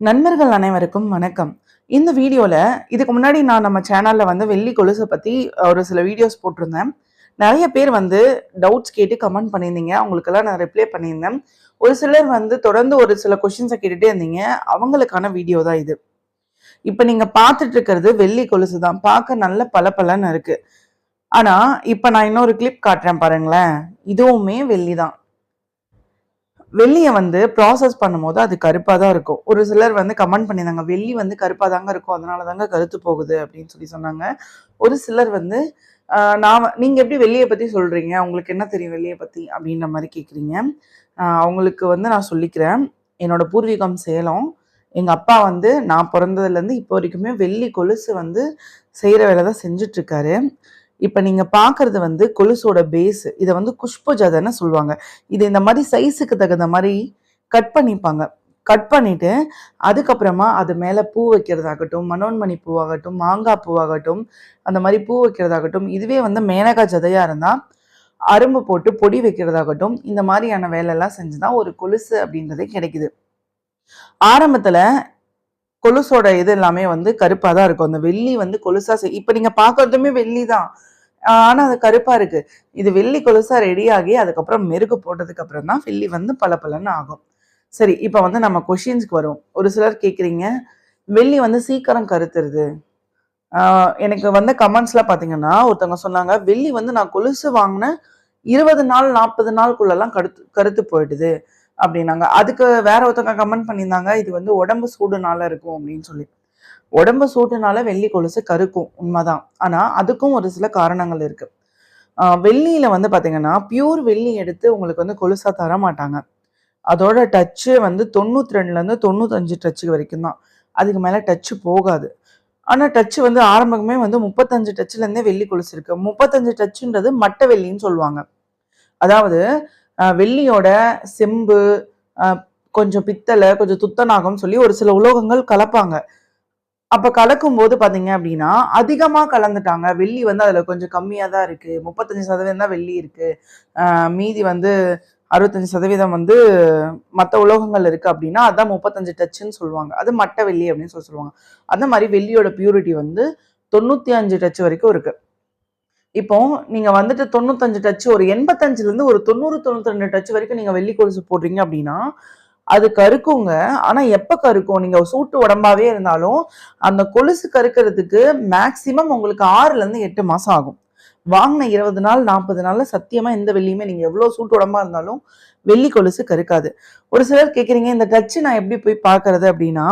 நண்பர்கள் அனைவருக்கும் வணக்கம். இந்த வீடியோல இதுக்கு முன்னாடி நான் நம்ம சேனல்ல வந்து வெள்ளி கொலுசை பத்தி ஒரு சில வீடியோஸ் போட்டிருந்தேன். நிறைய பேர் வந்து டவுட்ஸ் கேட்டு கமெண்ட் பண்ணியிருந்தீங்க. அவங்களுக்கெல்லாம் நான் ரிப்ளை பண்ணியிருந்தேன். ஒரு சிலர் வந்து தொடர்ந்து ஒரு சில கொஷின்ஸை கேட்டுட்டே இருந்தீங்க. அவங்களுக்கான வீடியோ தான் இது. இப்போ நீங்க பார்த்துட்டு இருக்கிறது வெள்ளி கொலுசு தான். பார்க்க நல்ல பளபளன்னு இருக்கு. ஆனா இப்போ நான் இன்னொரு கிளிப் காட்டுறேன் பாருங்களேன். இதுவுமே வெள்ளி தான். வெள்ளியை வந்து ப்ராசஸ் பண்ணும்போது அது கருப்பாக தான் இருக்கும். ஒரு சிலர் வந்து கமெண்ட் பண்ணியிருந்தாங்க வெள்ளி வந்து கருப்பாக தாங்க இருக்கும் அதனால தாங்க கருத்து போகுது அப்படின்னு சொல்லி சொன்னாங்க. ஒரு சிலர் வந்து நான் நீங்கள் எப்படி வெள்ளியை பற்றி சொல்கிறீங்க உங்களுக்கு என்ன தெரியும் வெள்ளியை பற்றி அப்படின்ற மாதிரி கேட்குறீங்க அவங்களுக்கு வந்து நான் சொல்லிக்கிறேன். என்னோட பூர்வீகம் சேலம். எங்கள் அப்பா வந்து நான் பிறந்ததுலேருந்து இப்போ வரைக்குமே வெள்ளி கொலுசு வந்து செய்கிற வேலை தான் செஞ்சிட்ருக்காரு இப்போ நீங்கள் பார்க்குறது வந்து கொலுசோட பேஸ் இதை வந்து குஷ்பஜதன்னு சொல்லுவாங்க. இது இந்த மாதிரி சைஸுக்கு தகுந்த மாதிரி கட் பண்ணிப்பாங்க. கட் பண்ணிட்டு அதுக்கப்புறமா அது மேலே பூ வைக்கிறதாகட்டும் மனோன்மணி பூவாகட்டும் மாங்காய் பூவாகட்டும் அந்த மாதிரி பூ வைக்கிறதாகட்டும் இதுவே வந்து மேனகா ஜதையாக இருந்தால் அரும்பு போட்டு பொடி வைக்கிறதாகட்டும் இந்த மாதிரியான வேலையெல்லாம் செஞ்சு தான் ஒரு கொலுசு அப்படின்றதே கிடைக்குது. ஆரம்பத்தில் கொலுசோட இது எல்லாமே வந்து கருப்பாக தான் இருக்கும். அந்த வெள்ளி வந்து கொலுசா செய் இப்போ நீங்கள் பார்க்கறதுமே வெள்ளி தான். ஆனால் அது கருப்பாக இருக்கு. இது வெள்ளி கொலுசா ரெடி ஆகி அதுக்கப்புறம் மெருகு போட்டதுக்கு அப்புறம் தான் வெள்ளி வந்து பளபளன்னு ஆகும். சரி இப்போ வந்து நம்ம கொஷின்ஸ்க்கு வரும் ஒரு சிலர் கேட்குறீங்க வெள்ளி வந்து சீக்கிரம் கருத்துருது. எனக்கு வந்து கமெண்ட்ஸ்லாம் பார்த்தீங்கன்னா ஒருத்தவங்க சொன்னாங்க வெள்ளி வந்து நான் கொலுசு வாங்கினேன் இருபது நாள் நாற்பது நாளுக்குள்ளெல்லாம் கருத்து கருத்து போயிடுது. அப்படின்னாங்க. அதுக்கு வேற ஒருத்தவங்க கமெண்ட் பண்ணியிருந்தாங்க இது வந்து உடம்பு சூடுனால இருக்கும் அப்படின்னு சொல்லி. உடம்பு சூட்டுனால வெள்ளி கொலுசு கருக்கும் உண்மைதான். ஆனால் அதுக்கும் ஒரு சில காரணங்கள் இருக்கு. வெள்ளியில் வெள்ளியில வந்து பார்த்தீங்கன்னா பியூர் வெள்ளி எடுத்து உங்களுக்கு வந்து கொலுசா தர மாட்டாங்க அதோட டச்சு வந்து தொண்ணூத்தி ரெண்டுலேருந்து தொண்ணூத்தஞ்சு டச்சு வரைக்கும் தான். அதுக்கு மேலே டச்சு போகாது. ஆனால் டச்சு வந்து ஆரம்பமே வந்து முப்பத்தஞ்சு டச்சுலேருந்தே வெள்ளி கொலுசு இருக்கு. முப்பத்தஞ்சு டச்சுன்றது மட்ட வெள்ளின்னு சொல்லுவாங்க. அதாவது வெள்ளியோட செம்பு கொஞ்சம் பித்தளை கொஞ்சம் துத்தநாகம் சொல்லி ஒரு சில உலோகங்கள் கலப்பாங்க. அப்போ கலக்கும் போது பார்த்தீங்க அப்படின்னா அதிகமாக கலந்துட்டாங்க. வெள்ளி வந்து அதில் கொஞ்சம் கம்மியாக தான் இருக்குது முப்பத்தஞ்சு சதவீதம் தான் வெள்ளி இருக்குது மீதி வந்து அறுபத்தஞ்சு சதவீதம் வந்து மற்ற உலோகங்கள் இருக்குது அப்படின்னா அதான் முப்பத்தஞ்சு டச்சுன்னு சொல்லுவாங்க. அது மட்டை வெள்ளி அப்படின்னு சொல்லி சொல்லுவாங்க. அந்த மாதிரி வெள்ளியோட பியூரிட்டி வந்து தொண்ணூற்றி அஞ்சு டச் வரைக்கும் இருக்குது இப்போ நீங்க வந்துட்டு தொண்ணூத்தஞ்சு டச் ஒரு எண்பத்தஞ்சுல இருந்து ஒரு தொண்ணூறு தொண்ணூத்தி ரெண்டு டச் வரைக்கும் நீங்க வெள்ளி கொலுசு போடுறீங்க அப்படின்னா அது கருக்குங்க. ஆனா எப்ப கருக்கும்? நீங்க சூட்டு உடம்பாவே இருந்தாலும் அந்த கொலுசு கருக்கிறதுக்கு மேக்சிமம் உங்களுக்கு ஆறுல இருந்து எட்டு மாசம் ஆகும். வாங்கின இருபது நாள் நாற்பது நாளில் சத்தியமாக எந்த வெள்ளியுமே நீங்கள் எவ்வளோ சூட்டு இருந்தாலும் வெள்ளி கொலுசு கருக்காது. ஒரு சிலர் கேட்குறீங்க இந்த டச்சு நான் எப்படி போய் பார்க்கறது அப்படின்னா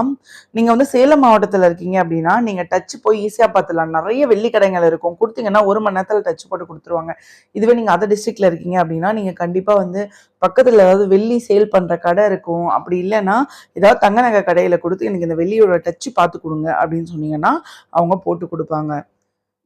நீங்கள் வந்து சேலம் மாவட்டத்தில் இருக்கீங்க அப்படின்னா நீங்கள் டச்சு போய் ஈஸியாக பார்த்துலாம் நிறைய வெள்ளி கடைகள் இருக்கும். கொடுத்தீங்கன்னா ஒரு மணி நேரத்தில் டச்சு போட்டு கொடுத்துருவாங்க. இதுவே நீங்கள் அதர் டிஸ்ட்ரிக்டில் இருக்கீங்க அப்படின்னா நீங்கள் கண்டிப்பாக வந்து பக்கத்தில் ஏதாவது வெள்ளி சேல் பண்ணுற கடை இருக்கும். அப்படி இல்லைன்னா ஏதாவது தங்க நகை கடையில் கொடுத்து எனக்கு இந்த வெள்ளியோட டச்சு பார்த்து கொடுங்க அப்படின்னு சொன்னீங்கன்னா அவங்க போட்டு கொடுப்பாங்க.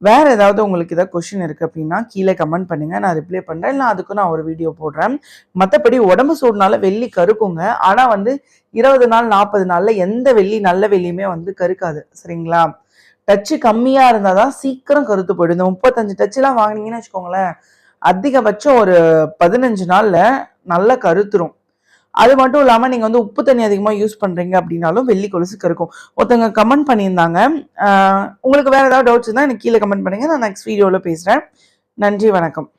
வேறு ஏதாவது உங்களுக்கு ஏதாவது கொஷின் இருக்குது அப்படின்னா கீழே கமெண்ட் பண்ணுங்கள் நான் ரிப்ளை பண்ணுறேன் இல்லை அதுக்கும் நான் ஒரு வீடியோ போடுறேன். மற்றபடி உடம்பு சூடுனால வெள்ளி கருக்குங்க. ஆனால் வந்து இருபது நாள் நாற்பது நாளில் எந்த வெள்ளி நல்ல வெள்ளியுமே வந்து கருக்காது. சரிங்களா? டச்சு கம்மியாக இருந்தால் தான் சீக்கிரம் கருத்து போயிடும். இந்த முப்பத்தஞ்சு டச்சுலாம் வாங்குனீங்கன்னு வச்சுக்கோங்களேன் அதிகபட்சம் ஒரு பதினஞ்சு நாளில் நல்லா கருத்துரும். அது மட்டும் இல்லாமல் நீங்கள் வந்து உப்பு தண்ணி அதிகமாக யூஸ் பண்ணுறீங்க அப்படின்னாலும் வெள்ளி கொலுசுக்கு இருக்கும். ஒருத்தவங்க கமெண்ட் பண்ணியிருந்தாங்க. உங்களுக்கு வேறு ஏதாவது டவுட்ஸ் இருந்தால் எனக்கு கீழே கமெண்ட் பண்ணுங்கள் நான் நெக்ஸ்ட் வீடியோவில் பேசுகிறேன் நன்றி வணக்கம்.